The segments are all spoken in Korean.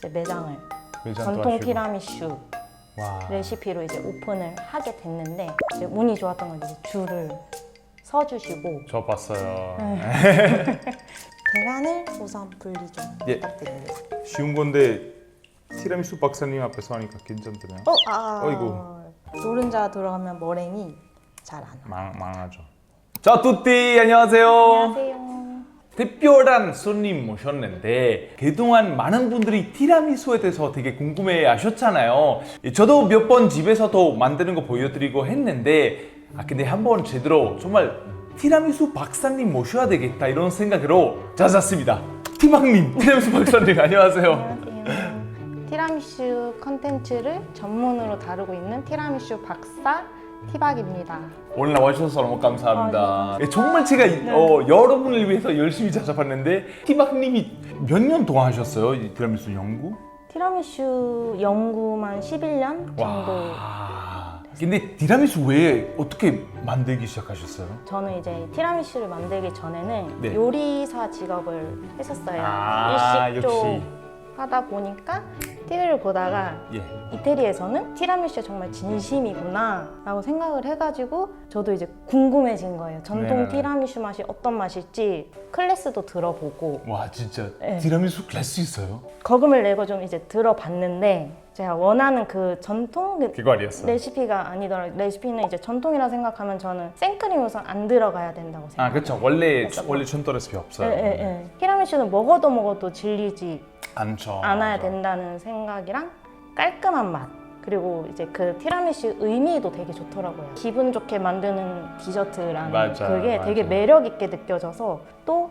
이제 매장을 매장도 전통 하시고. 티라미슈 와. 레시피로 이제 오픈을 하게 됐는데 이제 운이 좋았던 건 이제 줄을 서주시고 저 봤어요. 계란을 우선 분리 좀 예. 부탁드립니다. 쉬운 건데 티라미수 박사님 앞에서 하니까 괜찮더네요. 어, 아, 어이구. 노른자 들어가면 머랭이 잘안 나. 망 망하죠. 자, 뚜띠 안녕하세요. 안녕하세요. 특별한 손님 모셨는데 그동안 많은 분들이 티라미수에 대해서 되게 궁금해 하셨잖아요. 저도 몇 번 집에서도 만드는 거 보여드리고 했는데 아 근데 한번 제대로 정말 티라미수 박사님 모셔야 되겠다 이런 생각으로 찾았습니다. 티박님, 티라미수 박사님 안녕하세요. 안녕하세요. 티라미슈 컨텐츠를 전문으로 다루고 있는 티라미슈 박사 티박입니다. 오늘 나와주셔서 너무 감사합니다. 예, 정말 제가 어, 여러분을 위해서 열심히 찾아봤는데 티박님이 몇 년 동안 하셨어요? 이 티라미수 연구? 티라미슈 연구만 11년 정도 와. 근데 티라미수 왜 어떻게 만들기 시작하셨어요? 저는 이제 티라미슈를 만들기 전에는 네. 요리사 직업을 했었어요. 아, 일식 쪽 역시. 하다 보니까 TV를 보다가 예. 이태리에서는 티라미슈가 정말 진심이구나 라고 생각을 해가지고 저도 이제 궁금해진 거예요. 전통 네네네. 티라미슈 맛이 어떤 맛일지 클래스도 들어보고 와 진짜 네. 티라미수 클래스 있어요? 거금을 내고 좀 이제 들어봤는데 제가 원하는 그 전통 그 아니었어. 레시피가 아니더라고요. 레시피는 이제 전통이라 생각하면 저는 생크림 우선 안 들어가야 된다고 생각해요. 아 그렇죠. 원래 했었고. 원래 전도 레시피 없어요. 예, 예, 예. 티라미슈는 먹어도 먹어도 질리지 않죠. 않아야. 된다는 생각이랑 깔끔한 맛 그리고 이제 그 티라미슈 의미도 되게 좋더라고요. 기분 좋게 만드는 디저트라는 맞아, 그게 맞아. 되게 매력 있게 느껴져서 또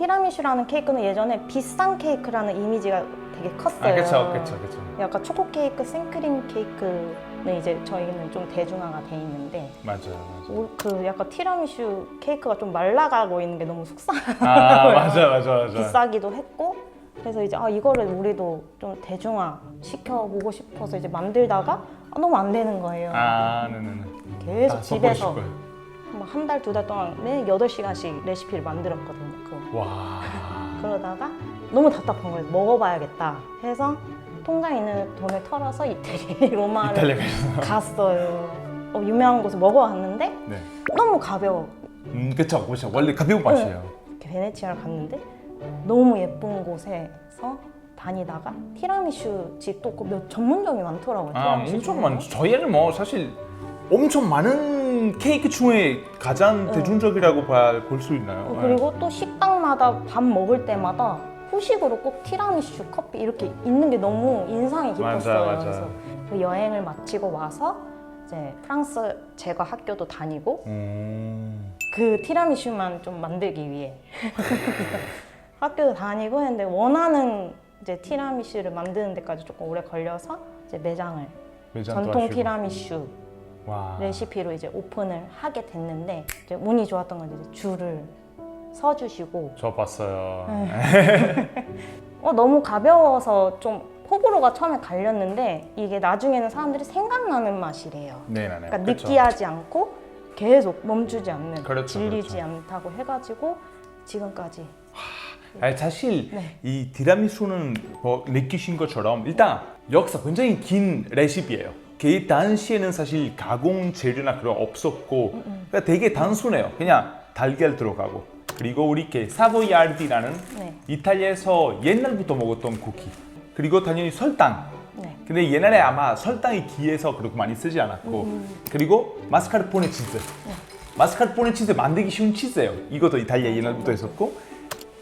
티라미슈라는 케이크는 예전에 비싼 케이크라는 이미지가 되게 컸어요. 아 그렇죠, 그렇죠, 그렇죠. 약간 초코 케이크, 생크림 케이크는 이제 저희는 좀 대중화가 돼 있는데 맞아요, 맞아요. 오- 그 약간 티라미슈 케이크가 좀 말라가고 있는 게 너무 속상해요. 아 맞아, 맞아, 맞아. 비싸기도 했고 그래서 이제 아 이거를 우리도 좀 대중화 시켜보고 싶어서 이제 만들다가 아, 너무 안 되는 거예요. 아, 네네네. 계속 다 집에서 섞어주실 거예요. 한달두달 동안 매일 8시간씩 레시피를 만들었거든요. 와. 그러다가 너무 답답한 거예요. 먹어봐야겠다 해서 통장에 있는 돈을 털어서 이태리 로마를 이탈리아. 갔어요. 어, 유명한 곳을 먹어봤는데 네. 너무 가벼워. 음, 그렇죠, 그렇죠. 원래 가벼운 맛이에요. 이렇게 베네치아를 갔는데 너무 예쁜 곳에서 다니다가 티라미슈 집도 있고 몇 전문점이 많더라고요. 아, 티라미슈 엄청. 많죠. 저희는 뭐 사실 엄청 많은 케이크 중에 가장 응. 대중적이라고 볼수 있나요? 어, 그리고 또 식당마다 밥 먹을 때마다 후식으로 꼭 티라미슈, 커피 이렇게 있는 게 너무 인상이 맞아, 깊었어요. 맞아. 그래서 그 여행을 마치고 와서 이제 프랑스 제과 학교도 다니고 음. 그 티라미슈만 좀 만들기 위해 학교도 다니고 했는데 원하는 이제 티라미슈를 만드는 데까지 조금 오래 걸려서 이제 매장을 매장도 전통 하시고. 티라미슈 와. 레시피로 이제 오픈을 하게 됐는데 이제 운이 좋았던 건 이제 줄을 서주시고 저 봤어요. 어, 너무 가벼워서 좀 호불호가 처음에 갈렸는데 이게 나중에는 사람들이 생각나는 맛이래요. 네, 네, 네. 그러니까 그렇죠. 느끼하지 않고 계속 멈추지 않는 그렇죠, 질리지 그렇죠. 않다고 해가지고 지금까지 아니, 사실 네. 이 티라미수는 뭐 느끼신 것처럼 일단 역사 굉장히 긴 레시피예요. 그 당시에는 사실 가공 재료나 그런 없었고 음, 그러니까 되게 단순해요. 그냥 달걀 들어가고 그리고 우리 이렇게 사보야르디라는 네. 이탈리아에서 옛날부터 먹었던 쿠키 그리고 당연히 설탕. 네. 근데 옛날에 아마 설탕이 귀해서 그렇게 많이 쓰지 않았고 그리고 마스카르포네 치즈. 마스카르포네 치즈 만들기 쉬운 치즈예요. 이것도 이탈리아 옛날부터 했었고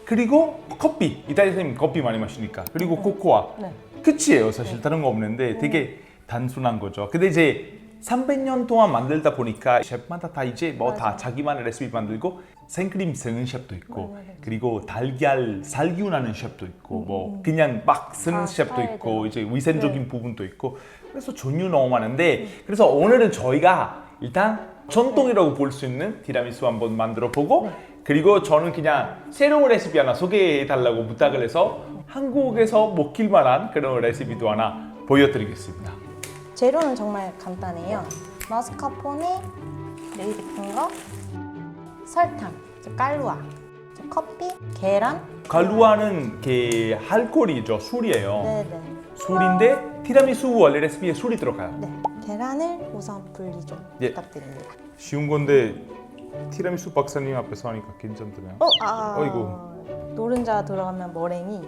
그리고 커피. 이탈리아 사람이 커피 많이 마시니까. 그리고 코코아. 네. 끝이에요 사실. 다른 거 없는데 되게 단순한 거죠. 근데 이제 300년 동안 만들다 보니까 셰프마다 다 이제 뭐 다 자기만의 레시피 만들고 생크림 쓰는 셰프도 있고 그리고 달걀 살균하는 셰프도 있고 뭐 그냥 막 쓰는 아, 셰프도. 있고 이제 위생적인 부분도 있고 그래서 종류 너무 많은데 그래서 오늘은 저희가 일단 전통이라고 볼 수 있는 티라미수 한번 만들어 보고 그리고 저는 그냥 새로운 레시피 하나 소개해 달라고 부탁을 해서 한국에서 먹힐 만한 그런 레시피도 하나 보여드리겠습니다. 재료는 정말 간단해요. 마스카포네, 레이디 큰 거, 설탕, 깔루아, 커피, 계란. 갈루아는 그 알코올이죠, 술이에요. 네네. 술인데 티라미수 원래 레시피에 술이 들어가요. 네. 계란을 우선 분리 좀 예. 부탁드립니다. 쉬운 건데 티라미수 박사님 앞에서 하니까 괜찮더네요. 어, 아. 어이구. 노른자 들어가면 머랭이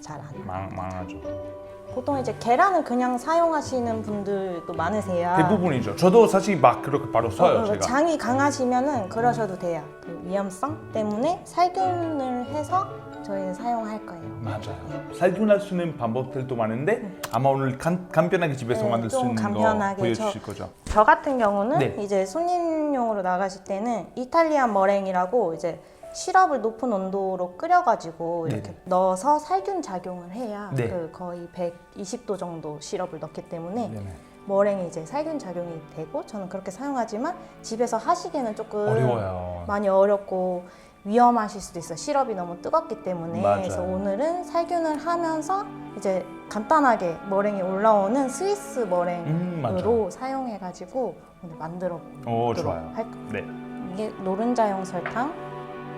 잘 안. 망, 망하죠. 보통 이제 계란을 그냥 사용하시는 분들도 많으세요. 대부분이죠. 저도 사실 막 그렇게 바로 써요, 어, 어, 제가. 장이 강하시면은 그러셔도 돼요. 그 위험성 때문에 살균을 해서 저희는 사용할 거예요. 맞아요. 살균할 수 있는 방법들도 많은데 아마 오늘 간, 간편하게 집에서 네, 만들 수 좀 있는 거 간편하게 보여주실 거죠. 저 같은 경우는 네. 이제 손님용으로 나가실 때는 이탈리안 머랭이라고 이제 시럽을 높은 온도로 끓여가지고 이렇게 네네. 넣어서 살균 작용을 해야 네. 그 거의 120도 정도 시럽을 넣기 때문에 네네. 머랭이 이제 살균 작용이 되고 저는 그렇게 사용하지만 집에서 하시기에는 조금 어려워요. 많이 어렵고 위험하실 수도 있어 요. 시럽이 너무 뜨겁기 때문에. 맞아요. 그래서 오늘은 살균을 하면서 이제 간단하게 머랭이 올라오는 스위스 머랭으로 음, 맞아요. 사용해가지고 오늘 만들어 오, 보도록 좋아요. 할. 네. 이게 노른자용 설탕,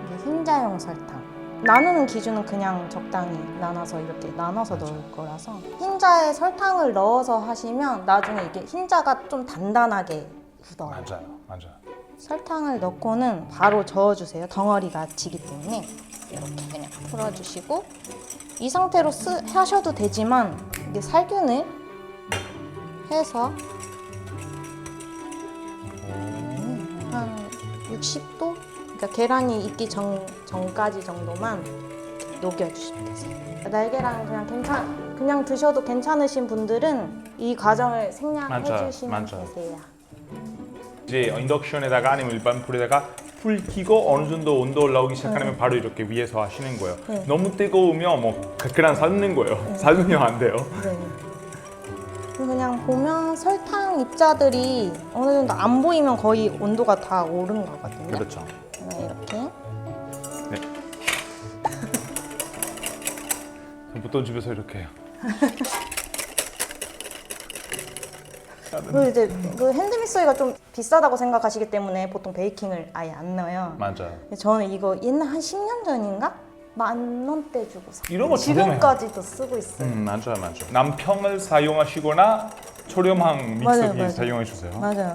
이게 흰자용 설탕. 나누는 기준은 그냥 적당히 나눠서 이렇게 나눠서 넣을 거라서 흰자에 설탕을 넣어서 하시면 나중에 이게 흰자가 좀 단단하게 굳어요. 맞아요. 맞아요. 설탕을 넣고는 바로 저어주세요. 덩어리가 지기 때문에 이렇게 그냥 풀어주시고 이 상태로 쓰, 하셔도 되지만 이게 살균을 해서 음, 한 60도? 그러니까 계란이 익기 전, 전까지 정도만 녹여주시면 되세요. 날계란 그냥 괜찮, 그냥 드셔도 괜찮으신 분들은 이 과정을 생략해 주시면 맞아요. 되세요. 이제 인덕션에다가 아니면 일반 불에다가 불 켜고 어느 정도 온도 올라오기 시작하면 바로 이렇게 위에서 하시는 거예요. 네. 너무 뜨거우면 뭐 그냥 삶는 거예요. 삶으면 안 돼요. 네. 그냥 보면 설탕 입자들이 어느 정도 안 보이면 거의 온도가 다 오른 거거든요. 그렇죠. 그냥 이렇게 네. 보통 집에서 이렇게 해요. 그리고 이제 그 핸드믹서기가 좀 비싸다고 생각하시기 때문에 보통 베이킹을 아예 안 넣어요. 맞아요. 근데 저는 이거 옛날 한 10년 전인가 만 원대 주고 샀어요. 이런 거. 지금까지도 쓰고 있어요. 음, 맞아요, 맞아요. 남평을 사용하시거나 맞아요, 믹서기 맞아요. 사용해 주세요. 맞아요.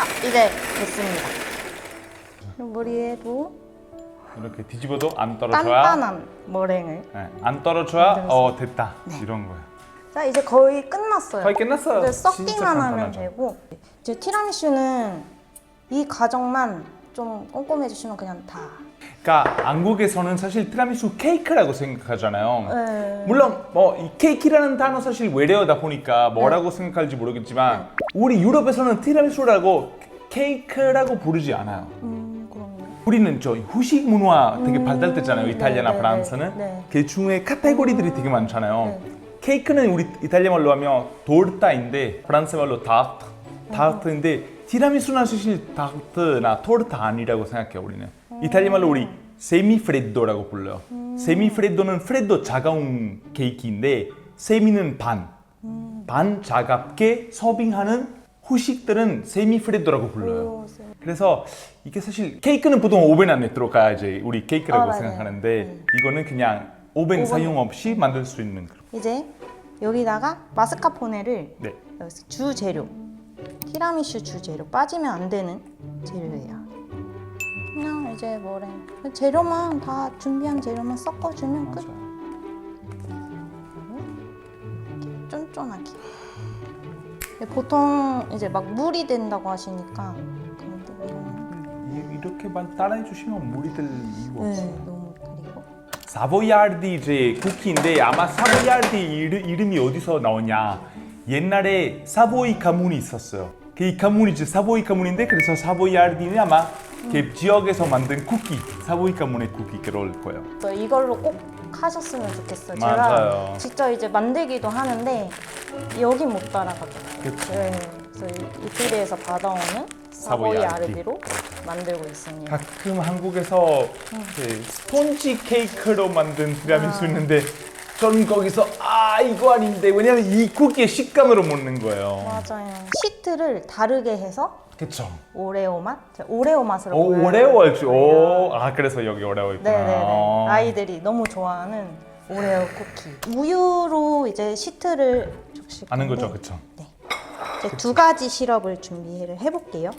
아, 이제 됐습니다. 머리에도 이렇게 뒤집어도 안 떨어져야 단단한 머랭을. 네, 안 떨어져야. 어 됐다 이런 거예요. 자 이제 거의 끝났어요. 거의 끝났어요. 이제 진짜 섞기만 하면 간단하죠. 되고 이제 티라미슈는 이 과정만 좀 꼼꼼해 주시면 그냥 다. 그러니까 한국에서는 사실 티라미수 케이크라고 생각하잖아요. 네. 물론 뭐 이 케이크라는 단어 사실 외래어다 보니까 뭐라고 생각할지 모르겠지만 우리 유럽에서는 티라미수라고 케이크라고 부르지 않아요. 음 그럼요. 우리는 저 후식 문화 되게 음, 발달됐잖아요. 이탈리아나 네, 네, 프랑스는 네. 그 중에 카테고리들이 되게 많잖아요. 네. 케이크는 우리 이탈리아 말로 하면 토르타인데 프랑스 말로 타르트, 타르트인데 티라미수는 사실 타르트나 토르타 아니라고 생각해요. 우리는 이탈리아 말로 우리 세미 프레도라고 불러요. 세미 프레도는 프레도 차가운 케이크인데 세미는 반, 반 차갑게 서빙하는 후식들은 세미 프레도라고 불러요. 그래서 이게 사실 케이크는 보통 오븐 안에 들어가야지 우리 케이크라고 아. 생각하는데 이거는 그냥 오븐, 오븐. 사용 없이 만들 수 있는 그런 이제 여기다가 마스카포네를 네. 여기서 주 재료 티라미슈 주 재료 빠지면 안 되는 재료예요. 그냥 이제 뭐래 재료만 다 준비한 재료만 섞어주면 끝. 쫀쫀하게. 근데 보통 이제 막 물이 된다고 하시니까 이- 이렇게만 따라해 주시면 물이 들 이유 없어요. 네 너무 그리고 사보야르디 이제 쿠키인데 아마 사보야르디 이름이 어디서 나오냐 옛날에 사보이 가문이 있었어요. 그 가문이 이제 사보이 가문인데 그래서 사보야르디는 아마 그 지역에서 만든 쿠키 사보이 가문의 쿠키 그럴 거예요. 또 이걸로 꼭 하셨으면 좋겠어요. 맞아요. 제가 직접 이제 만들기도 하는데 여기 못. 그쵸. 네, 그래서 이- 이태리에서 받아오는 사보이 사보이 아르디. 만들고 있습니다. 가끔 한국에서 그 스폰지 케이크로 만든 티라미수 아. 있는데 저는 거기서 아 이거 아닌데 왜냐면 이 쿠키의 식감으로 먹는 거예요. 맞아요. 시트를 다르게 해서 그쵸? 오레오 맛? 오레오 맛으로 오 보여요. 오레오 알지? 오, 아 그래서 여기 오레오 있구나. 네네네. 어. 아이들이 너무 좋아하는 오레오 쿠키. 우유로 이제 시트를 적실 아는 거죠, 건데, 그쵸? 네. 이제 두 가지 시럽을 준비를 해볼게요.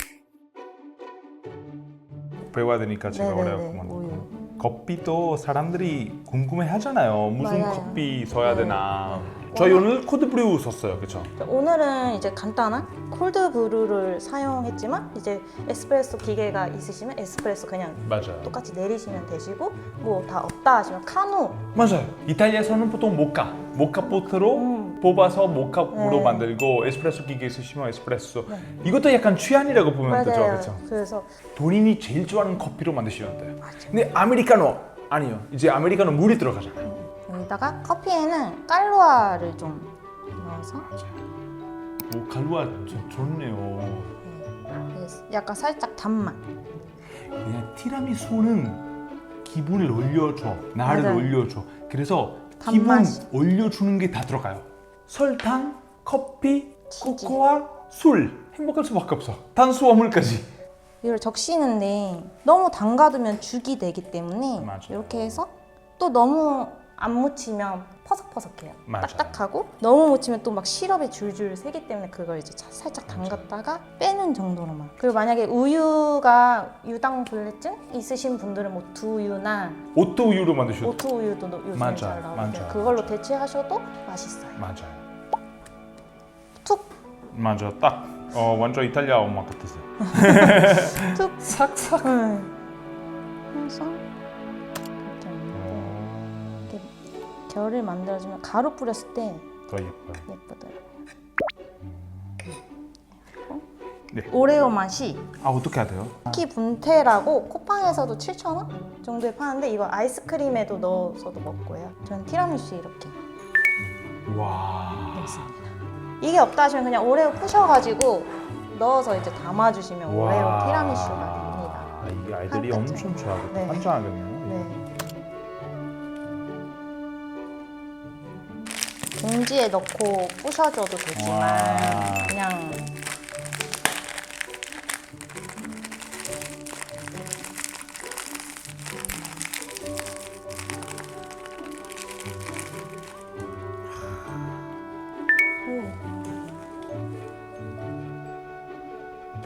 배워야 되니까 제가 오레오 네네네. 커피도 사람들이 궁금해 하잖아요. 무슨 맞아요. 커피 써야 네. 되나. 저희 오늘 코드 브루 썼어요, 그쵸? 오늘은 이제 간단한 콜드 브루를 사용했지만 이제 에스프레소 기계가 있으시면 에스프레소 그냥 맞아요. 똑같이 내리시면 되시고 뭐 다 없다 하시면 카누 맞아요. 이탈리아에서는 보통 모카, 모카포트로 음. 뽑아서 모카로 네. 만들고 에스프레소 기계 쓰시면 에스프레소. 이것도 약간 취향이라고 보면 되죠, 맞아요. 그렇죠? 그래서 본인이 제일 좋아하는 커피로 만드시면 돼요. 근데 아메리카노 아니요. 이제 아메리카노 물이 들어가잖아요. 여기다가 커피에는 깔루아를 좀 넣어서 오 갈루아 좀 좋네요. 그래서 약간 살짝 단맛. 그냥 티라미수는 기분을 올려줘, 나를 맞아요. 올려줘. 그래서 단맛이. 기분 올려주는 게 다 들어가요. 설탕, 커피, 치즈. 코코아, 술. 행복할 수밖에 없어. 탄수화물까지. 이걸 적시는데 너무 담가두면 죽이 되기 때문에 맞아요. 이렇게 해서 또 너무 안 묻히면 퍼석퍼석해요. 맞아요. 딱딱하고 너무 묻히면 또 막 시럽이 줄줄 새기 때문에 그걸 이제 자- 살짝 담갔다가 빼는 정도로만. 그리고 만약에 우유가 유당 불내증 있으신 분들은 뭐 두유나 오토 우유로 만드셔도 오트 우유도 너- 요즘 맞아요. 잘 나오는데 맞아요. 그걸로 대체하셔도 맛있어요. 맞아요. 툭 맞아. 딱 어, 완전 이탈리아 엄마 같았어요. 툭. 삭삭. 네. 결을 만들어주면 가루 뿌렸을 때 더 예뻐요. 예쁘더라고요. 네. 오레오 맛이 아 어떻게 해야 돼요? 쿠키 분태라고 쿠팡에서도 7,000원 정도에 파는데 이거 아이스크림에도 넣어서도 먹고요. 저는 티라미수 이렇게 와. 넣습니다. 이게 없다 하시면 그냥 오레오 부셔가지고 넣어서 이제 담아주시면 오레오 티라미수가 됩니다. 이 아이들이 한 엄청. 네. 환장하겠네요. 네. 봉지에 넣고 부셔줘도 되지만 와. 그냥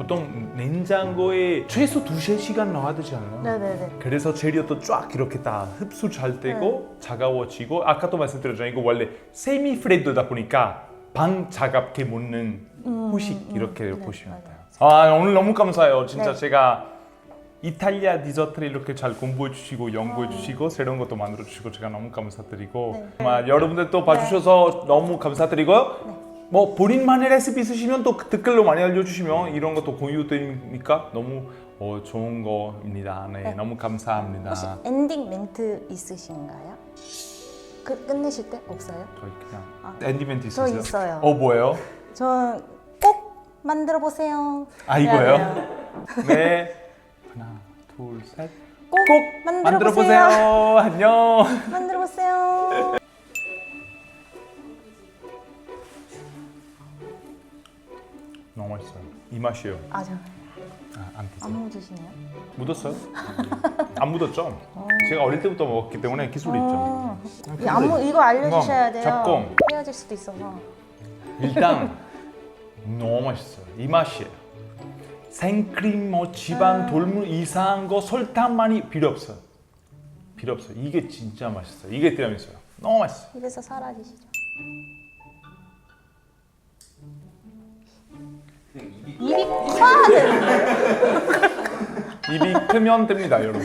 보통 냉장고에 최소 두세 시간 넣어야 되지 않아요? 네네네 그래서 재료도 쫙 이렇게 다 흡수 잘 되고 네. 차가워지고 아까도 말씀드렸잖아요. 이거 원래 세미 프레드다 보니까 반 차갑게 먹는 후식 이렇게 네, 보시면. 돼요. 아 오늘 너무 감사해요. 진짜 네. 제가 이탈리아 디저트를 이렇게 잘 공부해 주시고 연구해 주시고 새로운 것도 만들어 주시고 제가 너무 감사드리고 아. 네. 정말 여러분들 또 봐주셔서 너무 감사드리고요. 뭐 본인만의 레시피 있으시면 또 댓글로 많이 알려주시면 이런 것도 공유되니까 너무 어, 좋은 거입니다. 네, 네. 너무 감사합니다. 혹시 엔딩 멘트 있으신가요? 그 끝내실 때 없어요? 저희 그냥 아, 엔디멘트 저 있으세요? 있어요. 어 뭐예요? 전 꼭 만들어 보세요. 아 이거예요? 네. 하나, 둘, 셋. 꼭, 꼭 만들어. 보세요. 안녕. 만들어 보세요. 너무 맛있어요. 이 맛이에요. 아, 저 아, 안 묻었어요. 안 묻으시네요. 묻었어요? 안 묻었죠? 제가 어릴 때부터 먹었기 때문에 기술이 있죠. 어, 이 안무 이거 알려주셔야 돼요. 잡공. 헤어질 수도 있어서. 일단 너무 맛있어요. 이 맛이에요. 생크림, 뭐 지방, 돌물 이상한 거 설탕 많이 필요 없어요. 필요 없어요. 이게 진짜 맛있어요. 이게 티라미수예요. 너무 맛있어요. 입에서 사라지시죠. 입이 커야 되는데. 입이 크면 됩니다, 여러분.